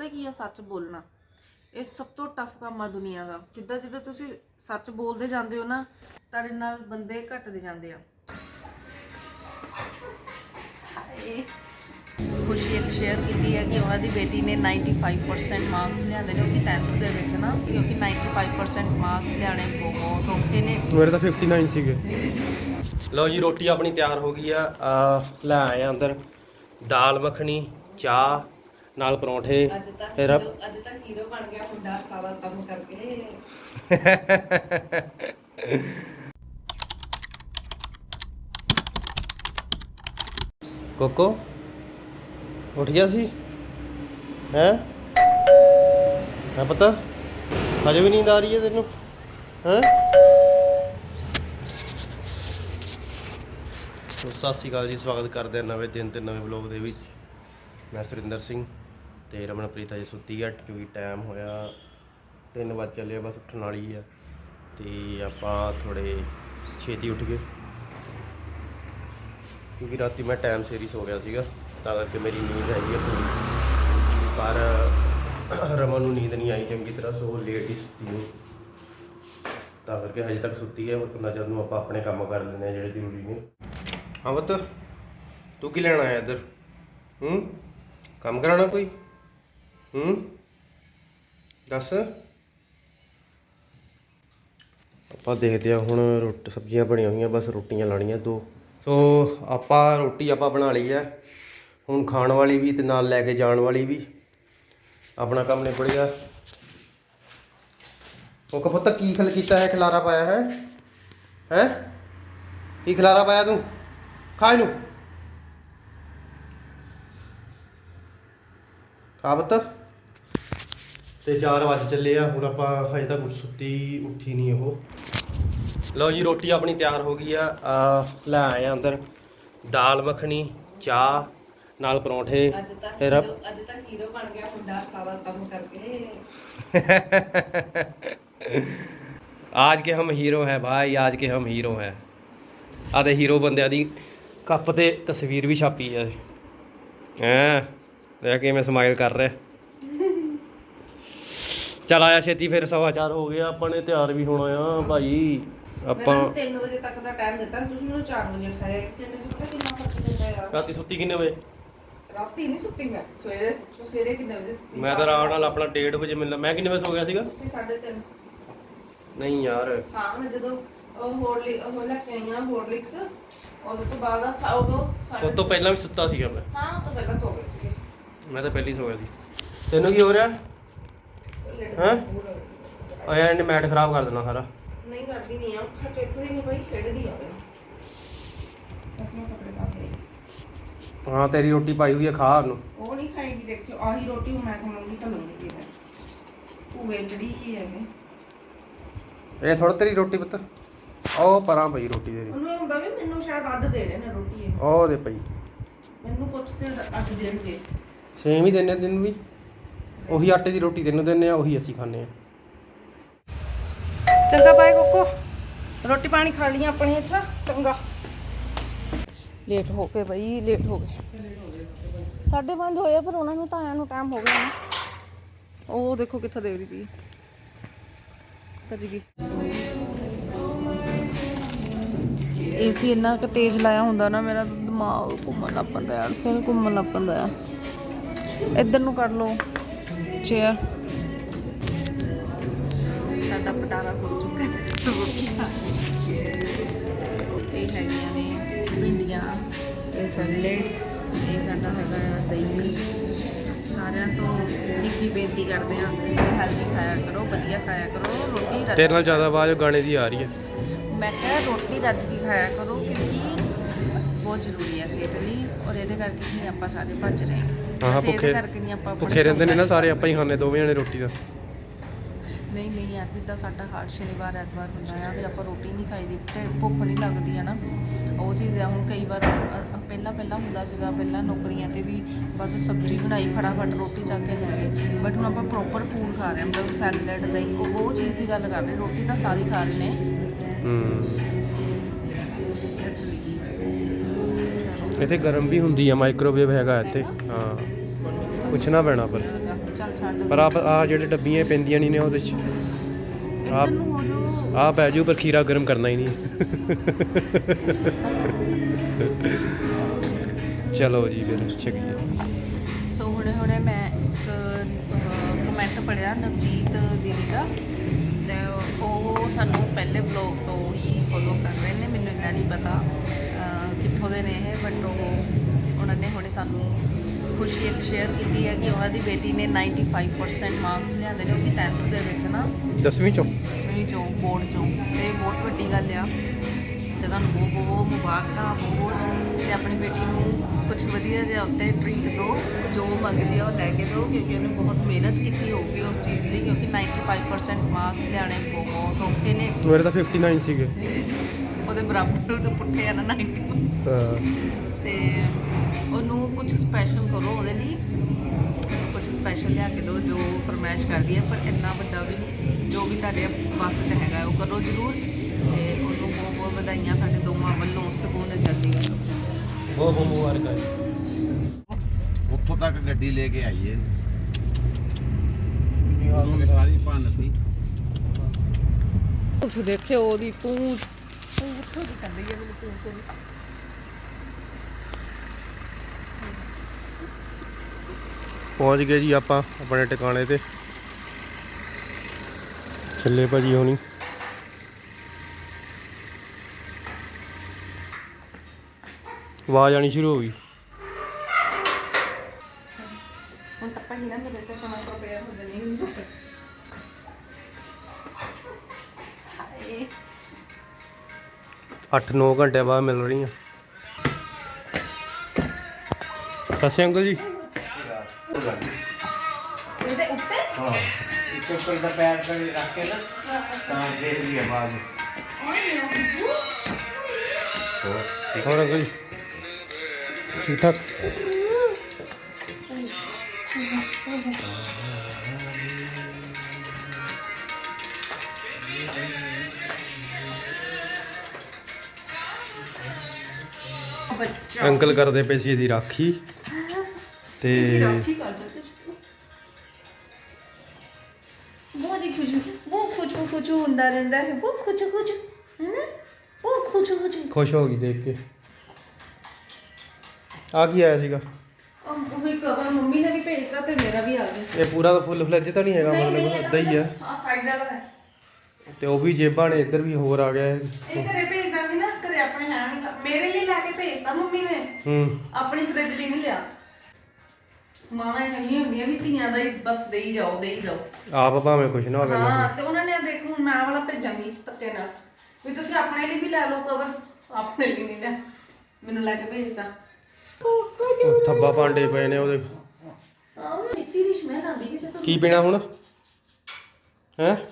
ਪਤਾ ਕੀ ਆ ਸੱਚ ਬੋਲਣਾ? ਇਹ ਸਭ ਤੋਂ ਟਫ ਕੰਮ ਆ ਦੁਨੀਆ ਦਾ। ਜਿੱਦਾਂ ਜਿੱਦਾਂ ਤੁਸੀਂ ਸੱਚ ਬੋਲਦੇ ਜਾਂਦੇ ਹੋ ਨਾ ਤੁਹਾਡੇ ਨਾਲ ਬੰਦੇ ਘਟਦੇ ਜਾਂਦੇ ਆ। ਖੁਸ਼ੀ ਇੱਕ ਸ਼ੇਅਰ ਕੀਤੀ ਹੈ ਕਿ ਉਹਨਾਂ ਦੀ ਬੇਟੀ ਨੇ 95% ਮਾਰਕਸ ਲਿਆਂਦੇ ਨੇ ਉਹ ਵੀ 10th ਦੇ ਵਿੱਚ ਨਾ ਕਿਉਂਕਿ 95% ਮਾਰਕਸ ਲਿਆਣੇ ਬਹੁਤ ਔਖੇ ਨੇ। ਮੇਰੇ ਤਾਂ 59 ਸੀਗੇ। ਲਓ ਜੀ ਰੋਟੀ ਆਪਣੀ ਤਿਆਰ ਹੋ ਗਈ ਆ। ਆ ਲੈ ਆਏ ਆ ਅੰਦਰ ਦਾਲ ਮੱਖਣੀ ਚਾਹ ਨਾਲ ਪਰੌਂਠੇ ਅੱਜ ਤੱਕ ਫਿਰ ਅੱਜ ਤੱਕ ਹੀਰੋ ਬਣ ਗਿਆ ਮੁੰਡਾ ਸਾਰਾ ਕੰਮ ਕਰਕੇ। ਕੋਕੋ ਉੱਠ ਗਿਆ ਸੀ? ਹੈ? ਹੈ ਪਤਾ? ਹਜੇ ਵੀ ਨੀਂਦ ਆ ਰਹੀ ਹੈ ਤੈਨੂੰ? ਹੈ? ਸੋ ਸਤਿ ਸ਼੍ਰੀ ਅਕਾਲ ਜੀ ਸਵਾਗਤ ਕਰਦੇ ਹਾਂ ਨਵੇਂ ਦਿਨ ਤੇ ਨਵੇਂ ਵਲੌਗ ਦੇ ਵਿੱਚ। ਮੈਂ ਸੁਰਿੰਦਰ ਸਿੰਘ। ਤੇ ਰਮਨਪ੍ਰੀਤ ਅਜੇ ਸੁੱਤੀ ਆ, ਕਿਉਂਕਿ ਟਾਈਮ ਹੋਇਆ 3 ਵਜੇ ਚੱਲੇ ਬਸ ਉੱਠਣ ਵਾਲੀ ਆ। ਤੇ ਆਪਾਂ ਥੋੜੇ ਛੇਤੀ ਉੱਠ ਗਏ। ਕਿਉਂਕਿ ਰਾਤੀ ਮੈਂ ਟਾਈਮ ਸਿਰ ਹੀ ਸੋ ਗਿਆ ਸੀਗਾ, ਤਾਂ ਕਰਕੇ ਮੇਰੀ ਨੀਂਦ ਹੈਗੀ ਹੈ ਪੂਰੀ। ਪਰ ਰਮਨ ਨੂੰ ਨੀਂਦ ਨਹੀਂ ਆਈ, ਚੰਗੀ ਤਰ੍ਹਾਂ ਸੋ ਲੇਟ ਹੀ ਸੁੱਤੀ ਉਹ। ਤਾਂ ਕਰਕੇ ਹਜੇ ਤੱਕ ਸੁੱਤੀ ਹੈ ਉਹ ਨਜ਼ਰ ਨੂੰ ਆਪਾਂ ਆਪਣੇ ਕੰਮ ਕਰ ਲੈਂਦੇ ਹਾਂ ਜਿਹੜੇ ਜ਼ਰੂਰੀ ਨੇ। ਹਾਂ ਬੱਤ ਤੂੰ ਕੀ ਲੈਣ ਆਇਆ ਇੱਧਰ? ਹੂੰ? ਕੰਮ ਕਰਾਉਣਾ ਕੋਈ? ਹੂੰ? ਦੱਸ। ਆਪਾਂ ਦੇਖਦੇ ਹਾਂ ਹੁਣ ਰੋਟੀ ਸਬਜ਼ੀਆਂ ਬਣੀਆਂ ਹੋਈਆਂ ਬਸ ਰੋਟੀਆਂ ਲਾਣੀਆਂ ਦੋ। ਸੋ ਆਪਾਂ ਰੋਟੀ ਆਪਾਂ ਬਣਾ ਲਈ ਹੈ। ਹੁਣ ਖਾਣ ਵਾਲੀ ਵੀ ਤੇ ਨਾਲ ਲੈ ਕੇ ਜਾਣ ਵਾਲੀ ਵੀ। ਆਪਣਾ ਕੰਮ ਨਿਬੜ ਗਿਆ। ਉਹ ਕਪੱਤਾ ਕੀ ਖਲ ਕੀਤਾ ਹੈ? ਖਲਾਰਾ ਪਾਇਆ ਹੈ? ਹੈ? ਕੀ ਖਲਾਰਾ ਪਾਇਆ ਤੂੰ? ਖਾ ਇਹਨੂੰ। ਖਾ ਪੁੱਤ। ਤੇ 4 ਵਜੇ ਚੱਲੇ ਆ ਹੁਣ ਆਪਾਂ ਹਜੇ ਤੱਕ ਸੁੱਤੀ ਉੱਠੀ ਨਹੀਂ ਉਹ ਲਓ ਜੀ ਰੋਟੀ ਆਪਣੀ ਤਿਆਰ ਹੋ ਗਈ ਆ ਆ ਲੈ ਆਏ ਆ ਅੰਦਰ ਦਾਲ ਮੱਖਣੀ ਚਾਹ ਨਾਲ ਪਰੌਂਠੇ ਅੱਜ ਤੱਕ ਫਿਰ ਹੀਰੋ- ਅੱਜ ਤੱਕ ਹੀਰੋ ਬਣ ਗਿਆ ਮੁੰਡਾ ਸਾਰਾ ਕੰਮ ਕਰਕੇ आज के हम हीरो हैं भाई आज के हम हीरो हैं ਆਦੇ ਹੀਰੋ ਬੰਦਿਆਂ ਦੀ ਕੱਪ ਤੇ ਤਸਵੀਰ ਵੀ ਛਾਪੀ ਆ ਹੈਂ ਦੇਖ ਕਿਵੇਂ ਸਮਾਈਲ ਕਰ ਰਿਹਾ ਚਲ ਆਇਆ ਛੇਤੀ ਫਿਰ ਸਵਾ ਚਾਰ ਹੋ ਗਿਆ ਆਪਾਂ ਨੇ ਤਿਆਰ ਵੀ ਹੋਣਾ ਆ ਭਾਈ। ਆਪਾਂ ਆਪਾਂ 3 ਵਜੇ ਤੱਕ ਦਾ ਟਾਈਮ ਦਿੱਤਾ ਤੁਸੀਂ ਮੈਨੂੰ 4 ਵਜੇ ਉਠਾਇਆ ਇੱਕ ਘੰਟੇ ਚ ਪਤਾ ਕਿੰਨਾ ਫ਼ਰਕ ਪੈਂਦਾ ਯਾਰ? ਰਾਤੀ ਸੁੱਤੀ ਕਿੰਨੇ ਵਜੇ? ਰਾਤੀ ਨਹੀਂ ਸੁੱਤੀ ਮੈਂ ਸਵੇਰੇ ਸਵੇਰੇ ਕਿੰਨੇ ਵਜੇ ਸੁੱਤੀ? ਮੈਂ ਤਾਂ ਆਰਾਮ ਨਾਲ ਆਪਣਾ 1:30 ਵਜੇ ਮਿਲਣਾ ਮੈਂ ਕਿੰਨੇ ਵਜੇ ਸੋ ਗਿਆ ਸੀਗਾ? ਤੁਸੀਂ 3:30 ਨਹੀਂ ਯਾਰ। ਹਾਂ ਮੈਂ ਜਦੋਂ ਉਹ ਹੋਰਲੀ ਉਹ ਲੈ ਕੇ ਆਈਆਂ ਹੋਰਲਿਕਸ ਉਦੋਂ ਤੋਂ ਬਾਅਦ ਆ ਸਾ- ਉਦੋਂ ਉਸ ਤੋਂ ਪਹਿਲਾਂ ਵੀ ਸੁੱਤਾ ਸੀਗਾ ਮੈਂ। ਹਾਂ ਉਹ ਤੋਂ ਪਹਿਲਾਂ ਸੋ ਗਏ ਸੀਗੇ। ਮੈਂ ਤਾਂ ਪਹਿਲੀ ਸੋ ਗਿਆ ਸੀ। ਤੈਨੂੰ ਕੀ ਹੋ ਰਿਹਾ? ਹੈਂ? ਆ ਯਾਰ ਇਹਨੇ ਮੈਟ ਖਰਾਬ ਕਰ ਦੇਣਾ ਸਾਰਾ। ਨਹੀਂ ਕਰਦੀ ਨਹੀਂ ਆ ਖੱਚ ਇੱਥੇ ਦੀ ਨਹੀਂ ਪਈ ਖੇਡਦੀ ਆ ਬਸ ਮੈਂ ਕੱਪੜੇ ਪਾ ਕੇ। ਹਾਂ ਤੇਰੀ ਰੋਟੀ ਪਾਈ ਹੋਈ ਹੈ ਖਾ ਉਹਨੂੰ। ਉਹ ਨਹੀਂ ਖਾਏਗੀ ਦੇਖਿਓ ਆਹੀ ਰੋਟੀ ਮੈਂ ਖਾਵਾਂਗੀ ਤਾਂ ਲਊਂਗੀ ਫਿਰ। ਭੂਵੇ ਜਿਹੜੀ ਹੀ ਹੈ ਇਹ। ਇਹ ਥੋੜਾ ਤੇਰੀ ਰੋਟੀ ਪੁੱਤ। ਉਹ ਪਰਾਂ ਪਈ ਰੋਟੀ ਤੇਰੀ। ਉਹਨੂੰ ਇਹ ਹੁੰਦਾ ਵੀ ਮੈਨੂੰ ਸ਼ਾਇਦ ਅੱਡ ਦੇ ਰਹੇ ਨੇ ਰੋਟੀ ਇਹ। ਉਹ ਦੇ ਪਈ। ਮੈਨੂੰ ਕੁਛ ਤੇ ਅੱਡ ਦੇਣਗੇ। ਸੇਮ ਹੀ ਦਿੰਨੇ ਤੈਨੂੰ ਵੀ। ਉਹੀ ਆਟੇ ਦੀ ਰੋਟੀ ਤੈਨੂੰ ਦਿੰਨੇ ਆ ਉਹੀ ਅਸੀਂ ਖਾਂਦੇ ਆ ਚੰਗਾ ਬਾਏ ਕੋਕੋ। ਰੋਟੀ ਪਾਣੀ ਖਾ ਲਈਆਂ ਆਪਣੀ ਅੱਛਾ? ਚੰਗਾ। ਲੇਟ ਹੋ ਗਏ ਬਈ ਲੇਟ ਹੋ ਗਏ। ਸਾਢੇ ਪੰਜ ਹੋਏ ਪਰ ਉਹਨਾਂ ਨੂੰ ਤਾਂ ਆਇਆ ਨੂੰ ਟਾਈਮ ਹੋ ਗਿਆ ਨਾ। ਉਹ ਦੇਖੋ ਕਿੱਥੇ ਦੇਖਦੀ ਪਈ। ਭੱਜ ਗਈ। ਏਸੀ ਇੰਨਾ ਕੁ ਤੇਜ਼ ਲਾਇਆ ਹੁੰਦਾ ਨਾ ਮੇਰਾ ਦਿਮਾਗ ਘੁੰਮਣ ਲੱਗ ਪੈਂਦਾ ਯਾਰ ਸਿਰ ਘੁੰਮਣ ਲੱਗ ਪੈਂਦਾ ਆ ਇੱਧਰ ਨੂੰ ਕਰ ਲਓ। ਚੇਅਰ ਸਾਡਾ ਪਟਾਰਾ ਹੋ ਚੁੱਕਾ ਹੈ। ਇਹ ਹੈਗੀਆਂ ਨੇ ਭਿੰਡੀਆਂ ਇਹ ਸੈਲਡ ਇਹ ਸਾਡਾ ਹੈਗਾ ਆ ਦਹੀਂ। ਸਾਰਿਆਂ ਤੋਂ ਇੱਕ ਹੀ ਬੇਨਤੀ ਕਰਦੇ ਆ ਕਿ ਹੈਲਦੀ ਖਾਇਆ ਕਰੋ ਵਧੀਆ ਖਾਇਆ ਕਰੋ ਰੋਟੀ ਰੱਜ ਤੇਰੇ ਨਾਲ ਜ਼ਿਆਦਾ ਆਵਾਜ਼ ਗਾਣੇ ਦੀ ਆ ਰਹੀ ਹੈ। ਮੈਂ ਕਿਹਾ ਰੋਟੀ ਰੱਜ ਕੇ ਖਾਇਆ ਕਰੋ ਕਿਉਂਕਿ ਬਹੁਤ ਜ਼ਰੂਰੀ ਹੈ ਸਿਹਤ ਲਈ ਔਰ ਇਹਦੇ ਕਰਕੇ ਹੀ ਆਪਾਂ ਸਾਰੇ ਭੱਜ ਰਹੇ ਹਾਂ, ਇਹਦੇ ਭੁੱਖੇ- ਕਰਕੇ ਨਹੀਂ ਆਪਾਂ ਆਪਣੇ ਭੁੱਖੇ ਰਹਿੰਦੇ ਨੇ ਨਾ ਸਾਰੇ ਆਪਾਂ ਹੀ ਖਾਂਦੇ ਦੋਵੇਂ ਜਣੇ ਰੋਟੀ ਦਾ। ਨਹੀਂ ਨਹੀਂ ਯਾਰ ਜਿੱਦਾਂ ਸਾਡਾ ਹਰ ਸ਼ਨੀਵਾਰ ਐਤਵਾਰ ਹੁੰਦਾ ਆ ਵੀ ਆਪਾਂ ਰੋਟੀ ਨਹੀਂ ਖਾਈਦੀ ਭੁੱਖ ਨਹੀਂ ਲੱਗਦੀ ਹੈ ਨਾ। ਉਹ ਚੀਜ਼ ਆ ਹੁਣ ਕਈ ਵਾਰ ਅ- ਅ- ਪਹਿਲਾਂ ਪਹਿਲਾਂ ਹੁੰਦਾ ਸੀਗਾ ਪਹਿਲਾਂ ਨੌਕਰੀਆਂ ਤੇ ਵੀ ਬਸ ਸਬਜ਼ੀ ਬਣਾਈ ਫਟਾਫਟ ਰੋਟੀ ਚੱਕ ਕੇ ਲੈ ਗਏ। ਬਟ ਹੁਣ ਆਪਾਂ ਪ੍ਰੋਪਰ ਫੂਡ ਖਾ ਰਹੇ ਹਾਂ ਮਤਲਬ ਸੈਲਡ ਦਹੀਂ ਉਹ ਉਹ ਚੀਜ਼ ਦੀ ਗੱਲ ਕਰ ਰਹੇ ਰੋਟੀ ਤਾਂ ਸਾਰੀ ਖਾ ਰਹੇ ਨੇ। ਹੂੰ। ਇਸ ਲਈ। ਇੱਥੇ ਗਰਮ ਵੀ ਹੁੰਦੀ ਆ ਮਾਈਕ੍ਰੋਵੇਵ ਹੈਗਾ ਇੱਥੇ। ਹਾਂ। ਪੁੱਛਣਾ ਪੈਣਾ ਪਰ। ਚੱਲ ਛੱਡ। ਪਰ ਆ ਆ ਜਿਹੜੇ ਡੱਬੀਆਂ ਪੈਂਦੀਆਂ ਨਹੀਂ ਨੇ ਉਹਦੇ ਚ ਜਾਓ। ਆ ਪੈ ਜੂ ਪਰ ਖੀਰਾ ਗਰਮ ਕਰਨਾ ਹੀ ਨਹੀਂ। ਚਲੋ ਜੀ ਫਿਰ ਛਕੀਏ ਸੋ ਹੁਣੇ ਹੁਣੇ ਮੈਂ ਇੱਕ ਕਮੈਂਟ ਪੜਿਆ ਨਵਜੀਤ ਦੀਦੀ ਦਾ। ਤੇ ਉਹ ਸਾਨੂੰ ਪਹਿਲੇ ਬਲੌਗ ਤੋਂ ਹੀ ਫੋਲੋ ਕਰ ਰਹੇ ਨੇ ਮੈਨੂੰ ਇੰਨਾ ਨਹੀਂ ਪਤਾ। ਕਿੱਥੋਂ ਦੇ ਨੇ ਇਹ ਬਟ ਉਹ ਉਹਨਾਂ ਨੇ ਹੁਣੇ ਸਾਨੂੰ ਖੁਸ਼ੀ ਇੱਕ ਸ਼ੇਅਰ ਕੀਤੀ ਹੈ ਕਿ ਉਹਨਾਂ ਦੀ ਬੇਟੀ ਨੇ 95% ਮਾਰਕਸ ਲਿਆਂਦੇ ਨੇ ਉਹ ਵੀ 10th ਦੇ ਵਿੱਚ ਨਾ। ਦਸਵੀਂ ਚੋਂ? ਦਸਵੀਂ ਚੋਂ ਬੋਰਡ ਚੋਂ। ਤੇ ਬਹੁਤ ਵੱਡੀ ਗੱਲ ਆ। ਤੇ ਤੁਹਾਨੂੰ ਬਹੁਤ ਬਹੁਤ ਮੁਬਾਰਕਾਂ ਬਹੁਤ ਤੇ ਆਪਣੀ ਬੇਟੀ ਨੂੰ ਕੁਝ ਵਧੀਆ ਜਿਹਾ ਉੱਤੇ ਟ੍ਰੀਟ ਦਿਓ ਜੋ ਮੰਗਦੀ ਆ ਉਹ ਲੈ ਕੇ ਦਿਓ ਕਿਉਂਕਿ ਉਹਨੇ ਬਹੁਤ ਮਿਹਨਤ ਕੀਤੀ ਹੋਊਗੀ ਉਸ ਚੀਜ਼ ਲਈ ਕਿਉਂਕਿ 95% ਮਾਰਕਸ ਲਿਆਣੇ ਬਹੁਤ ਔਖੇ ਨੇ। ਮੇਰੇ ਤਾਂ 59 ਸੀਗੇ। ਉਹਦੇ ਬਰਾਬਰ ਤੋਂ ਪੁੱਠੇ ਆ ਨਾ 90 ਹਾਂ। ਤੇ ਉਹਨੂੰ ਕੁਝ ਸਪੈਸ਼ਲ ਕਰੋ ਉਹਦੇ ਲਈ। ਕੁਝ ਸਪੈਸ਼ਲ ਲਿਆ ਕੇ ਦਿਓ ਜੋ ਫਰਮਾਇਸ਼ ਕਰਦੀ ਹੈ ਪਰ ਇੰਨਾ ਵੱਡਾ ਵੀ ਨਹੀਂ। ਜੋ ਵੀ ਤੁਹਾਡੇ ਵੱਸ 'ਚ ਹੈਗਾ ਉਹ ਕਰੋ ਜ਼ਰੂਰ। ਤੇ ਉਹਨੂੰ ਬਹੁਤ ਬਹੁਤ ਵਧਾਈਆਂ ਸਾਡੇ ਦੋਵਾਂ ਵੱਲੋਂ ਸਕੂਨ ਚੜ੍ਹਦੀ ਵੱਲੋਂ। ਬਹੁਤ ਬਹੁਤ ਮੁਬਾਰਕਾਂ ਜੀ। ਉੱਥੋਂ ਤੱਕ ਗੱਡੀ ਲੈ ਕੇ ਆਈਏ। ਵੀ ਸਾਰੀ ਭੰਨਤੀ ਤੁਸੀਂ ਦੇਖਿਓ ਉਹਦੀ ਪੂੰਛ ਪੂੰਛ ਦੀ ਕੰਦੀ ਹੈ ਮੈਨੂੰ ਪੂੰਛ ਦੀ। ਪਹੁੰਚ ਗਏ ਜੀ ਆਪਾਂ ਆਪਣੇ ਟਿਕਾਣੇ ਤੇ। ਚੱਲੇ ਭਾਜੀ ਹੋਣੀ। ਆਵਾਜ਼ ਆਣੀ ਸ਼ੁਰੂ ਹੋ ਗਈ। ਹੁਣ ਟੱਪਾ ਹੀ ਨਾ ਮੇਰੇ ਤੇ ਤਾਂ ਪ੍ਰਪੇਅਰ ਹੋ ਜਾਣੀ ਹਾਏ। 8-9 ਘੰਟੇ ਬਾਅਦ ਮਿਲ ਰਹੀ ਆ ਸਤਿ ਸ਼੍ਰੀ ਅਕਾਲ ਜੀ। ਇਹਦੇ ਉੱਤੇ? ਹਾਂ ਇੱਕ ਉੱਪਰ ਦਾ ਪੈਰ ਤੇ ਰੱਖ ਕੇ ਨਾ ਤਾਂ ਦੇਖ ਲਈਏ ਬਾਅਦ ਹੋਰ ਅੰਕਲ ਜੀ? ਠੀਕ ਠਾਕ ਬੱਚਾ ਅੰਕਲ ਕਰਦੇ ਪਏ ਸੀ ਇਹਦੀ ਰਾਖੀ। ਤੇ ਰਾਖੀ ਕਰਦਾ ਤੇ ਬਹੁਤ ਹੀ ਖੁਸ਼ ਬਹੁਤ ਖੁਸ਼ ਖੁਸ਼ ਹੁੰਦਾ ਰਹਿੰਦਾ ਹੈ। ਬਹੁਤ ਖੁਸ਼ ਖੁਸ਼ ਹੈ ਬਹੁਤ ਖੁਸ਼ ਖੁਸ਼। ਖੁਸ਼ ਹੋ ਗਈ ਦੇਖ ਕੇ। ਆ ਕੀ ਆਇਆ ਸੀਗਾ? ਉਹ ਵੀ ਕਵਰ ਮੰਮੀ ਨੇ ਵੀ ਭੇਜਤਾ ਤੇ ਮੇਰਾ ਵੀ ਆ ਗਿਆ। ਇਹ ਪੂਰਾ ਫੁੱਲ ਫਲੈਜ ਤਾਂ ਨਹੀਂ ਹੈਗਾ ਮਤਲਬ ਇਦਾਂ ਹੀ ਆ। ਆ ਸਾਈਡ ਹੈ। ਤੇ ਉਹ ਵੀ ਜੇਬਾਂ ਨੇ ਇੱਧਰ ਵੀ ਹੋਰ ਆ ਗਿਆ ਇਹ। ਇਹ ਘਰੇ ਭੇਜ ਦਾਂਗੀ ਨਾ ਘਰੇ ਆਪਣੇ ਹੈ ਨਹੀਂ ਮੇਰੇ ਲਈ ਲੈ ਕੇ ਭੇਜਤਾ ਮੰਮੀ ਨੇ ਹੂੰ। ਆਪਣੀ ਫ੍ਰਿਜ ਲਈ ਨਹੀਂ ਲਿਆ। ਮਾਵਾਂ ਕਹੀਆਂ ਹੁੰਦੀਆਂ ਵੀ ਧੀਆਂ ਦਾ ਹੀ ਬਸ ਦੇਈ ਜਾਓ ਦੇਈ ਜਾਓ। ਆਪ ਭਾਵੇਂ ਕੁਛ ਨਾ ਹੋਵੇ ਹਾਂ ਤੇ ਉਹਨਾਂ ਨੇ ਦੇਖ ਹੁਣ ਮੈਂ ਆਹ ਵਾਲਾ ਭੇਜਾਂਗੀ ਧੱਕੇ ਨਾਲ। ਵੀ ਤੁਸੀਂ ਆਪਣੇ ਲਈ ਵੀ ਲੈ ਲਓ ਕਵਰ ਆਪਣੇ ਲਈ ਨਹੀਂ ਲਿਆ। ਮੈਨੂੰ ਲੈ ਕੇ ਭੇਜਦਾ। ਉਹ ਥੱਬਾ ਭਾਂਡੇ ਪਏ ਨੇ ਉਹਦੇ। ਆ ਮਿੱਟੀ ਦੀ ਸਮੈਲ ਆਉਂਦੀ ਕਿਤੇ ਤੋਂ ਕੀ ਪੀਣਾ ਹੁਣ? ਹੈ?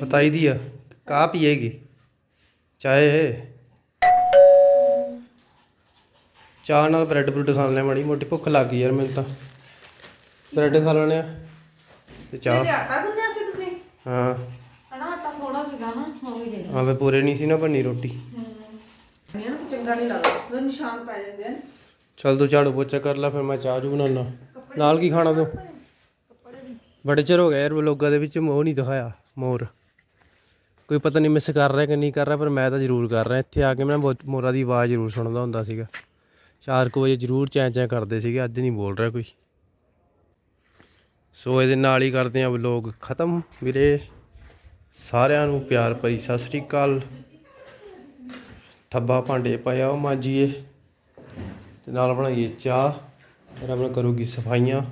ਬਤਾਈ ਦੀ ਆ। ਕਾ ਪੀਏਗੀ? ਚਾਹੇ ਚਾਹ ਨਾਲ ਬ੍ਰੈਡ ਬਰੂਡ ਖਾ ਲੈਣੇ ਮਾੜੀ ਮੋਟੀ ਭੁੱਖ ਲੱਗ ਗਈ ਯਾਰ ਮੈਨੂੰ ਤਾਂ। ਬ੍ਰੈਡ ਖਾ ਲੈਣੇ ਆ ਤੇ ਚਾਹ। ਆਟਾ ਗੁੰਨਿਆ ਸੀ ਤੁਸੀਂ? ਹਾਂ। ਹਨਾ ਆਟਾ ਥੋੜਾ ਸੀਗਾ ਨਾ ਉਹ ਵੀ ਦੇ ਆਵੇ ਪੂਰੇ ਨਹੀਂ ਸੀ ਨਾ ਬੰਨੀ ਰੋਟੀ। ਨਹੀਂ ਨਾ ਚੰਗਾ ਨਹੀਂ ਲੱਗਦਾ ਉਹ ਨਿਸ਼ਾਨ ਪੈ ਜਾਂਦੇ ਹਨ ਚੱਲ ਤੂੰ ਝਾੜੂ ਪੋਚਾ ਕਰ ਲੈ ਫਿਰ ਮੈਂ ਚਾਹ ਜੂ ਬਣਾਉਣਾ ਨਾਲ ਕੀ ਖਾਣਾ ਤੂੰ? ਬੜੇ ਚਿਰ ਹੋ ਗਿਆ ਯਾਰ ਵਲੋਗਾਂ ਦੇ ਵਿੱਚ ਮੋਹ ਨਹੀਂ ਦਿਖਾਇਆ ਮੋਰ। ਕੋਈ ਪਤਾ ਨਹੀਂ ਮਿਸ ਕਰ ਰਿਹਾ ਕਿ ਨਹੀਂ ਕਰ ਰਿਹਾ ਪਰ ਮੈਂ ਤਾਂ ਜ਼ਰੂਰ ਕਰ ਰਿਹਾ। ਇੱਥੇ ਆ ਕੇ ਮੈਂ ਮੋਰਾਂ ਦੀ ਆਵਾਜ਼ ਜ਼ਰੂਰ ਸੁਣਦਾ ਹੁੰਦਾ ਸੀਗਾ। 4 ਵਜੇ ਜ਼ਰੂਰ ਚੈਂ ਚੈਂ ਕਰਦੇ ਸੀਗੇ ਅੱਜ ਨਹੀਂ ਬੋਲ ਰਿਹਾ ਕੋਈ। ਸੋ ਇਹਦੇ ਨਾਲ ਹੀ ਕਰਦੇ ਆ ਵਲੋਗ ਖਤਮ। ਵੀਰੇ ਸਾਰਿਆਂ ਨੂੰ ਪਿਆਰ ਭਰੀ ਸਤਿ ਸ੍ਰੀ ਅਕਾਲ। ਥੱਬਾ ਭਾਂਡੇ ਪਾਇਆ ਉਹ ਮਾਂਜੀਏ। ਤੇ ਨਾਲ ਬਣਾਈਏ ਚਾਹ। ਫਿਰ ਆਪਣਾ ਕਰੂਗੀ ਸਫਾਈਆਂ।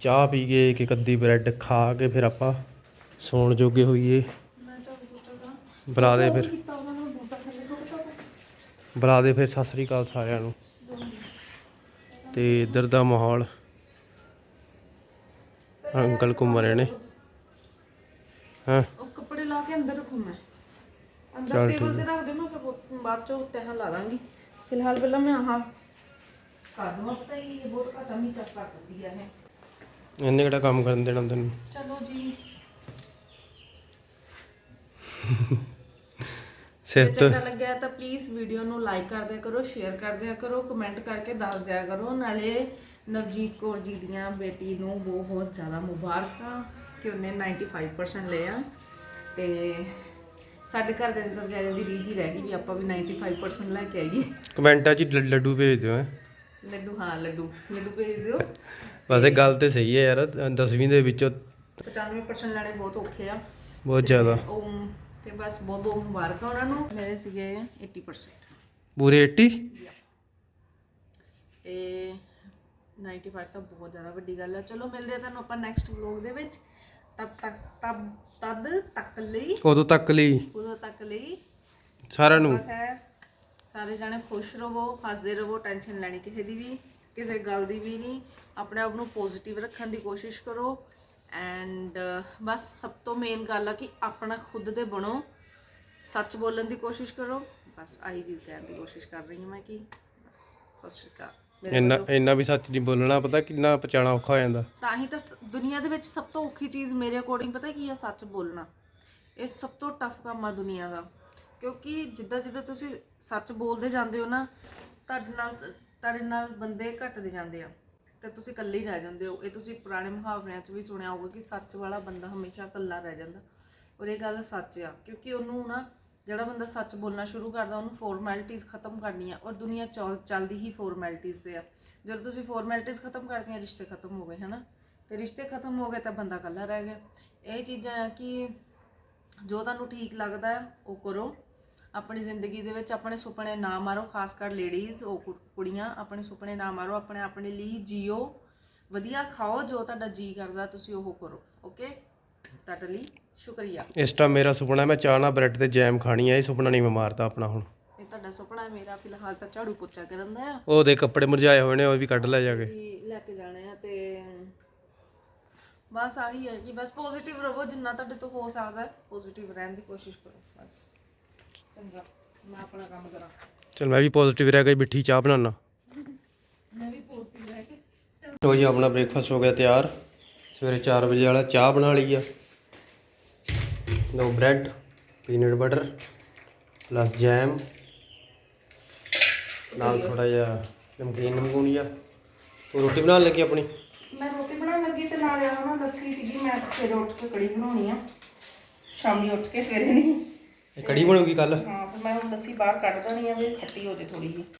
ਚਾਹ ਪੀ ਕੇ ਇੱਕ ਇੱਕ ਅੱਧੀ ਬ੍ਰੈਡ ਖਾ ਕੇ ਫਿਰ ਆਪਾਂ ਸੌਣ ਜੋਗੇ ਹੋਈਏ। ਬੁਲਾ ਦੇ ਫਿਰ। ਬੁਲਾ ਦੇ ਫਿਰ ਸਤਿ ਸ੍ਰੀ ਅਕਾਲ ਸਾਰਿਆਂ ਨੂੰ। ਤੇ ਇੱਧਰ ਦਾ ਮਾਹੌਲ। ਅੰਕਲ ਘੁੰਮ ਰਹੇ ਨੇ। ਹਾਂ? ਉਹ ਕੱਪੜੇ ਲਾ ਕੇ ਅੰਦਰ ਰੱਖੂ ਮੈਂ। ਅੰਦਰ ਟੇਬਲ ਤੇ ਰੱਖ ਦੇ ਮੈਂ ਫਿਰ ਬਾਅਦ ਚੋਂ ਉੱਤੇ ਹਾਂ ਲਾ ਦਾਂਗੀ। ਫਿਲਹਾਲ ਪਹਿਲਾਂ ਮੈਂ ਆਹ ਕਰ ਦਵਾਂ ਪਤਾ ਹੀ ਇਹ ਬਹੁਤ ਘੱਟ ਨਹੀਂ ਚੱਕ ਕਰਦੀ ਹੈ ਇਹ। ਇਹਨੇ ਕਿਹੜਾ ਕੰਮ ਕਰਨ ਦੇਣਾ ਤੈਨੂੰ? ਚਲੋ ਜੀ। ਤੋਂ ਚੰਗਾ ਲੱਗਿਆ ਤਾਂ ਪਲੀਜ਼ ਵੀਡੀਓ ਨੂੰ ਲਾਈਕ ਕਰ ਦਿਆ ਕਰੋ ਸ਼ੇਅਰ ਕਰ ਦਿਆ ਕਰੋ ਕਮੈਂਟ ਕਰਕੇ ਦੱਸ ਦਿਆ ਕਰੋ। ਨਾਲੇ ਨਵਜੀਤ ਕੌਰ ਜੀ ਦੀਆਂ ਬੇਟੀ ਨੂੰ ਬਹੁਤ ਜ਼ਿਆਦਾ ਮੁਬਾਰਕਾਂ ਕਿ ਉਹਨੇ 95% ਲਿਆ। ਤੇ ਸਾਡੇ ਘਰ ਦੇ ਤਾਂ ਜ਼ਿਆਦਾ ਦੀ ਰੀਝ ਹੀ ਰਹਿ ਗਈ ਵੀ ਆਪਾਂ ਵੀ 95% ਲੈ ਕੇ ਆਈਏ। ਕਮੈਂਟਾਂ 'ਚ ਲ- ਲੱਡੂ ਭੇਜ ਦਿਓ ਹੈਂ। ਲੱਡੂ ਹਾਂ ਲੱਡੂ ਲੱਡੂ ਭੇਜ ਦਿਓ। ਵੈਸੇ ਗੱਲ ਤੇ ਸਹੀ ਹੈ ਯਾਰ 10ਵੀਂ ਦੇ ਵਿੱਚੋਂ 95% ਲੈਣੇ ਬਹੁਤ ਔਖੇ ਆ। ਬਹੁਤ ਜ਼ਿਆਦਾ। ਉਹ ਤੇ ਬਸ ਬਹੁਤ ਬਹੁਤ ਮੁਬਾਰਕਾਂ ਉਹਨਾਂ ਨੂੰ। ਮੇਰੇ ਸੀਗੇ 80% ਪੂਰੇ 80 ਤੇ 95 ਤਾਂ ਬਹੁਤ ਜ਼ਿਆਦਾ ਵੱਡੀ ਗੱਲ ਹੈ ਚਲੋ ਮਿਲਦੇ ਆ ਤੁਹਾਨੂੰ ਆਪਾਂ ਨੈਕਸਟ ਵਲੌਗ ਦੇ ਵਿੱਚ। ਤਬ ਤੱਕ ਤਬ ਤਦ ਤੱਕ ਲਈ। ਉਦੋਂ ਤੱਕ ਲਈ। ਉਦੋਂ ਤੱਕ ਲਈ। ਸਾਰਿਆਂ ਨੂੰ। ਖੈਰ। ਸਾਰੇ ਜਾਣੇ ਖੁਸ਼ ਰਹੋ ਹੱਸਦੇ ਰਹੋ ਟੈਨਸ਼ਨ ਲੈਣੀ ਕਿਸੇ ਦੀ ਵੀ ਕਿਸੇ ਗੱਲ ਦੀ ਵੀ ਨਹੀਂ। ਆਪਣੇ ਆਪ ਨੂੰ ਪੋਜ਼ਿਟਿਵ ਰੱਖਣ ਦੀ ਕੋਸ਼ਿਸ਼ ਕਰੋ। ਐਂਡ ਬਸ ਸਭ ਤੋਂ ਮੇਨ ਗੱਲ ਆ ਕਿ ਆਪਣਾ ਖੁਦ ਦੇ ਬਣੋ। ਸੱਚ ਬੋਲਣ ਦੀ ਕੋਸ਼ਿਸ਼ ਕਰੋ। ਬਸ ਆਹੀ ਚੀਜ਼ ਕਹਿਣ ਦੀ ਕੋਸ਼ਿਸ਼ ਕਰ ਰਹੀ ਹਾਂ ਮੈਂ ਕਿ ਬਸ ਸਤਿ ਸ਼੍ਰੀ ਅਕਾਲ। ਇੰਨਾ। ਇੰਨਾ ਵੀ ਸੱਚ ਨਹੀਂ ਬੋਲਣਾ ਪਤਾ ਕਿੰਨਾ ਪਛਾਣਾ ਔਖਾ ਹੋ ਜਾਂਦਾ। ਤਾਂ ਹੀ ਤਾਂ ਦੁਨੀਆ ਦੇ ਵਿੱਚ ਸਭ ਤੋਂ ਔਖੀ ਚੀਜ਼ ਮੇਰੇ ਅਕੋਰਡਿੰਗ ਪਤਾ ਕੀ ਆ ਸੱਚ ਬੋਲਣਾ। ਇਹ ਸਭ ਤੋਂ ਟਫ ਕੰਮ ਆ ਦੁਨੀਆ ਦਾ। ਕਿਉਂਕਿ ਜਿੱਦਾਂ ਜਿੱਦਾਂ ਤੁਸੀਂ ਸੱਚ ਬੋਲਦੇ ਜਾਂਦੇ ਹੋ ਨਾ ਤੁਹਾਡੇ ਨਾਲ ਤੁਹਾਡੇ ਨਾਲ ਬੰਦੇ ਘਟਦੇ ਜਾਂਦੇ ਆ। ਤੇ ਤੁਸੀਂ ਇਕੱਲੇ ਹੀ ਰਹਿ ਜਾਂਦੇ ਹੋ। ਇਹ ਤੁਸੀਂ ਪੁਰਾਣੇ ਮੁਹਾਵਰਿਆਂ 'ਚ ਵੀ ਸੁਣਿਆ ਹੋਊਗਾ ਕਿ ਸੱਚ ਵਾਲਾ ਬੰਦਾ ਹਮੇਸ਼ਾ ਇਕੱਲਾ ਰਹਿ ਜਾਂਦਾ। ਔਰ ਇਹ ਗੱਲ ਸੱਚ ਆ, ਕਿਉਂਕਿ ਉਹਨੂੰ ਨਾ ਜਿਹੜਾ ਬੰਦਾ ਸੱਚ ਬੋਲਣਾ ਸ਼ੁਰੂ ਕਰਦਾ, ਉਹਨੂੰ ਫਾਰਮੈਲਿਟੀਜ਼ ਖਤਮ ਕਰਨੀਆਂ ਔਰ ਦੁਨੀਆ ਚੱਲ, ਚੱਲਦੀ ਹੀ ਫਾਰਮੈਲਿਟੀਜ਼ ਤੇ ਆ। ਜਦੋਂ ਤੁਸੀਂ ਫਾਰਮੈਲਿਟੀਜ਼ ਖਤਮ ਕਰਦੀਆਂ ਰਿਸ਼ਤੇ ਖਤਮ ਹੋ ਗਏ, ਹਨਾ? ਤੇ ਰਿਸ਼ਤੇ ਖਤਮ ਹੋ ਗਏ ਤਾਂ ਬੰਦਾ ਇਕੱਲਾ ਰਹਿ ਗਿਆ। ਇਹ ਚੀਜ਼ਾਂ ਆ ਕਿ ਜੋ ਤੁਹਾਨੂੰ ਠੀਕ ਲੱਗਦਾ, ਉਹ ਕਰੋ। ਆਪਣੀ ਜ਼ਿੰਦਗੀ ਦੇ ਵਿੱਚ ਆਪਣੇ ਸੁਪਨੇ ਨਾ ਮਾਰੋ ਖਾਸ ਕਰ ਲੇਡੀਜ਼ ਉਹ ਕੁੜੀਆਂ ਆਪਣੇ ਸੁਪਨੇ ਨਾ ਮਾਰੋ ਆਪਣੇ ਆਪਣੇ ਲਈ ਜੀਓ। ਵਧੀਆ ਖਾਓ ਜੋ ਤੁਹਾਡਾ ਜੀ ਕਰਦਾ ਤੁਸੀਂ ਉਹ ਕਰੋ ਓਕੇ ਤੁਹਾਡੇ ਲਈ ਸ਼ੁਕਰੀਆ। ਇਸ ਟਾਈਮ ਮੇਰਾ ਸੁਪਨਾ ਮੈਂ ਚਾਹ ਨਾਲ ਬ੍ਰੈਡ ਤੇ ਜੈਮ ਖਾਣੀ ਹੈ ਇਹ ਸੁਪਨਾ ਨਹੀਂ ਮੈਂ ਮਾਰਦਾ ਆਪਣਾ ਹੁਣ। ਇਹ ਤੁਹਾਡਾ ਸੁਪਨਾ ਹੈ ਮੇਰਾ ਫਿਲਹਾਲ ਤਾਂ ਝਾੜੂ ਪੋਚਾ ਕਰਨ ਦਾ ਆ। ਉਹਦੇ ਕੱਪੜੇ ਮੁਰਝਾਏ ਹੋਏ ਨੇ ਉਹ ਵੀ ਕੱਢ ਲੈ ਜਾ ਕੇ। ਵੀ ਲੈ ਕੇ ਜਾਣੇ ਆ ਤੇ ਬਸ ਆਹੀ ਹੈ ਕਿ ਬਸ ਪੋਜ਼ਿਟਿਵ ਰਹੋ ਜਿੰਨਾ ਤੁਹਾਡੇ ਤੋਂ ਹੋ ਸਕਦਾ ਪੋਜ਼ਿਟਿਵ ਰਹਿਣ ਦੀ ਕੋਸ਼ਿਸ਼ ਕਰੋ ਬਸ। ਚੰਗਾ ਮੈਂ ਆਪਣਾ ਕੰਮ ਕਰਾਂ। ਚਲ ਮੈਂ ਵੀ ਪੋਜ਼ਿਟਿਵ ਰਹਿ ਕੇ ਮਿੱਠੀ ਚਾਹ ਬਣਾਉਣਾ ਮੈਂ ਵੀ ਪੋਜ਼ਿਟਿਵ ਰਹਿ ਕੇ ਲੋ ਜੀ ਆਪਣਾ ਬ੍ਰੇਕਫਾਸਟ ਹੋ ਗਿਆ ਤਿਆਰ। ਸਵੇਰੇ 4 ਵਜੇ ਵਾਲਾ ਚਾਹ ਬਣਾ ਲਈ ਆ। ਦੋ bread peanut butter plus jam ਨਾਲ ਥੋੜਾ ਜਿਹਾ ਨਮਕੀਨ ਨਮਕੂਨ ਜਿਹਾ। ਤੂੰ ਰੋਟੀ ਬਣਾਉਣ ਲੱਗੀ ਆਪਣੀ? ਮੈਂ ਰੋਟੀ ਬਣਾਉਣ ਲੱਗੀ ਤੇ ਨਾਲ ਆ ਨਾ ਲੱਸੀ ਸੀਗੀ ਮੈਂ ਸਵੇਰੇ ਉੱਠ ਕੇ ਕੜੀ ਬਣਾਉਣੀ ਆ। ਸ਼ਾਮੀ ਉੱਠ ਕੇ ਸਵੇਰੇ ਨਹੀਂ। ਇਹ ਕੜੀ ਬਣੂਗੀ ਕੱਲ ਹਾਂ ਫਿਰ ਮੈਂ ਹੁਣ ਲੱਸੀ ਬਾਹਰ ਕੱਢ ਦੇਣੀ ਆ, ਵੀ ਖੱਟੀ ਹੋ ਜੇ ਥੋੜੀ ਜਿਹੀ।